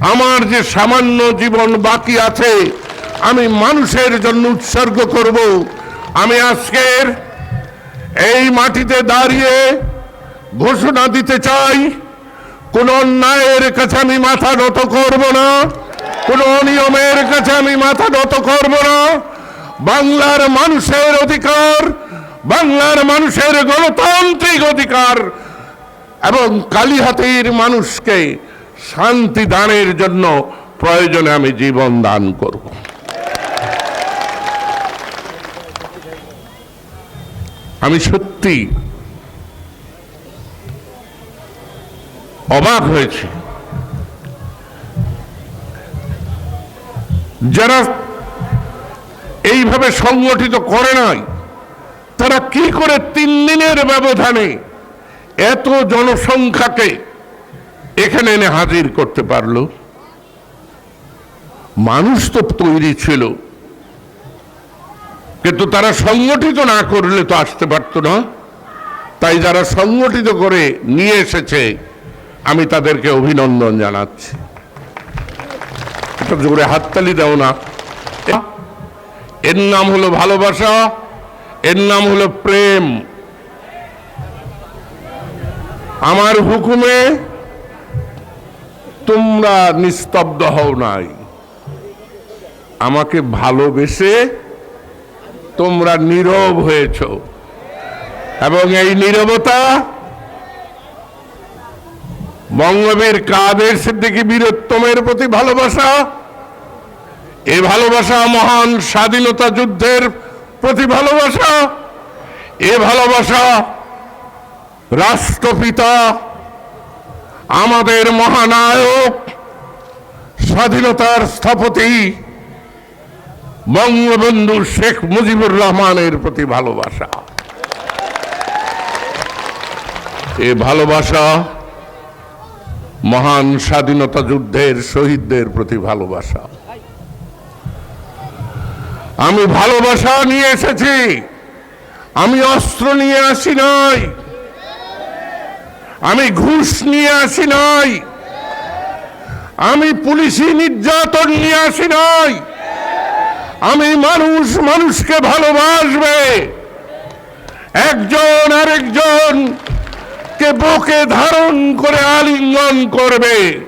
আমার যে সামান্য জীবন বাকি আছে, আমি মানুষের জন্য উৎসর্গ করব। আমি আজকের এই মাটিতে দাঁড়িয়ে ঘোষণা দিতে চাই, কোন অন্যায়ের কাছে আমি মাথা নত করব না, কোন অনিয়মের কাছে আমি মাথা নত করব না। বাংলার মানুষের অধিকার, বাংলার মানুষের গণতান্ত্রিক অধিকার এবং কালীহাতির মানুষকে শান্তি দানের জন্য প্রয়োজনে আমি জীবন দান করব। আমি সত্যি অবাক হয়েছে। যারা এইভাবে সংগঠিত করে নাই, তারা কি করে তিন দিনের ব্যবধানে এত জনসংখ্যাকে এখানে এনে হাজির করতে পারল। মানুষ তো তৈরি ছিল। কিন্তু তারা সংগঠিত না করলে তো আসতে পারতো না। তাই যারা সংগঠিত করে নিয়ে এসেছে, আমি তাদেরকে অভিনন্দন জানাচ্ছি। জোরে হাততালি দাও না। এর নাম হলো ভালোবাসা, এর নাম হলো প্রেম। আমার হুকুমে তোমরা নিস্তব্ধ হও নাই। আমাকে ভালোবেসে তোমরা নীরব হয়েছ। এবং এই নীরবতা বঙ্গবীর কাদের সিদ্দিকী বীরোত্তমের প্রতি ভালোবাসা এই ভালোবাসা মহান স্বাধীনতা যুদ্ধের প্রতি ভালোবাসা, এ ভালোবাসা রাষ্ট্রপিতা আমাদের মহানায়ক, স্বাধীনতার স্থপতি, বঙ্গবন্ধু শেখ মুজিবুর রহমানের প্রতি ভালোবাসা। এ ভালোবাসা মহান স্বাধীনতা যুদ্ধের শহীদদের প্রতি ভালোবাসা। আমি ভালোবাসা নিয়ে এসেছি, আমি অস্ত্র নিয়ে আসি নাই। আমি ঘুষ নিয়ে আসি নাই। আমি পুলিশি নির্যাতন নিয়ে আসি নাই। আমি মানুষ মানুষকে ভালোবাসবে। একজন আরেকজন কে বুকে ধারণ করে আলিঙ্গন করবে।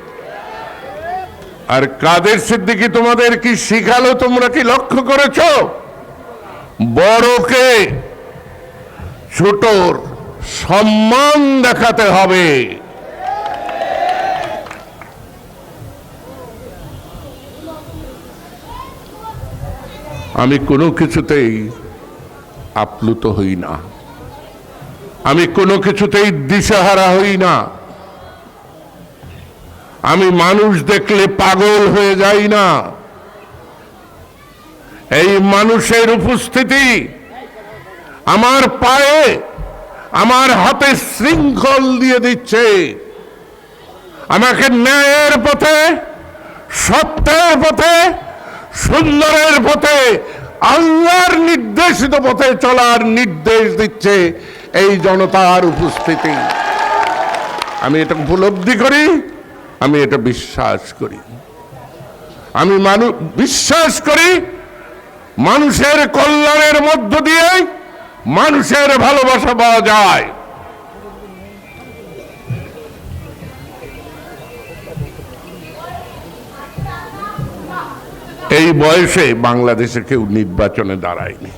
আর কাদের সিদ্দিকি তোমাদের কি শিখালো তোমরা কি লক্ষ্য করেছ? বড়কে ছোটর। সম্মান দেখাতে হবে। আমি কোনো কিছুতেই আপ্লুত হই না। আমি কোনো কিছুতেই দিশাহারা হই না। আমি মানুষ দেখলে পাগল হয়ে যাই না। এই মানুষের উপস্থিতি আমার পায়ে আমার হাতে শৃঙ্খল দিয়ে দিচ্ছে। আমাকে ন্যায়ের পথে, সত্যের পথে, সুন্দরের পথে, আল্লাহর নির্দেশিত পথে চলার নির্দেশ দিচ্ছে এই জনতার উপস্থিতি। আমি এটা উপলব্ধি করি, আমি এটা বিশ্বাস করি। আমি মানুষ বিশ্বাস করি, মানুষের কল্যাণের মধ্য দিয়ে মানুষের ভালোবাসা পাওয়া যায়। এই বয়সে বাংলাদেশে কেউ নির্বাচনে দাঁড়ায়নি।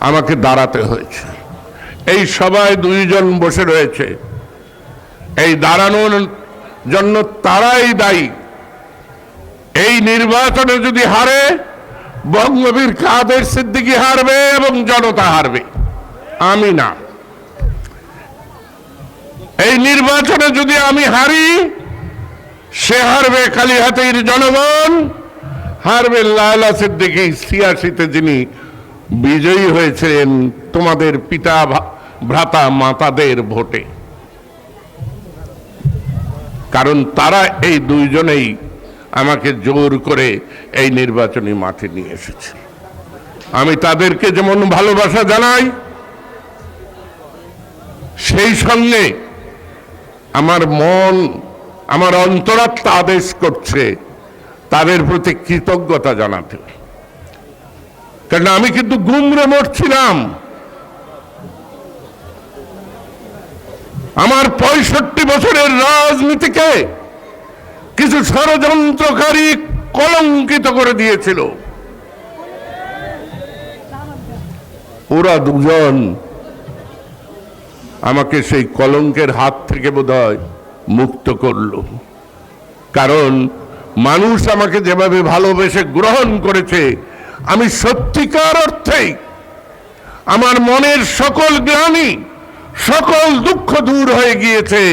আমাকে দাঁড়াতে হয়েছে। এই সবাই দুইজন বসে রয়েছে। এই দাঁড়ানোর জন্য তারাই দায়ী। এই নির্বাচনে যদি হারে বঙ্গবীর কাদের সিদ্দিকি হারবে এবং জনতা হারবে? আমি না। এই নির্বাচনে যদি আমি হারি, সে হারবে কালীহাতির জনগণ, হারবে লালা সিদ্দিকি ছিয়াশিতে যিনি বিজয়ী হয়েছিলেন তোমাদের পিতা ভ্রাতা মাতাদের ভোটে। কারণ তারা এই দুইজনেই আমাকে জোর করে এই নির্বাচনী মাঠে নিয়ে এসেছে। আমি তাদেরকে যেমন ভালোবাসা জানাই, সেই সঙ্গে আমার মন, আমার অন্তরাত্মা আদেশ করছে তাদের প্রতি কৃতজ্ঞতা জানাতে। কারণ আমি কিন্তু গুমরে মরছিলাম। আমার পঁয়ষট্টি বছরের রাজনীতিকে কিছু ষড়যন্ত্রকারী কলঙ্কিত করে দিয়েছিল। ওরা দুজন আমাকে সেই কলঙ্কের হাত থেকে বোধহয় মুক্ত করল। কারণ মানুষ আমাকে যেভাবে ভালোবেসে গ্রহণ করেছে, আমি সত্যিকার অর্থেই আমার মনের সকল গ্লানি, সকল দুঃখ দূর হয়ে গিয়েছে।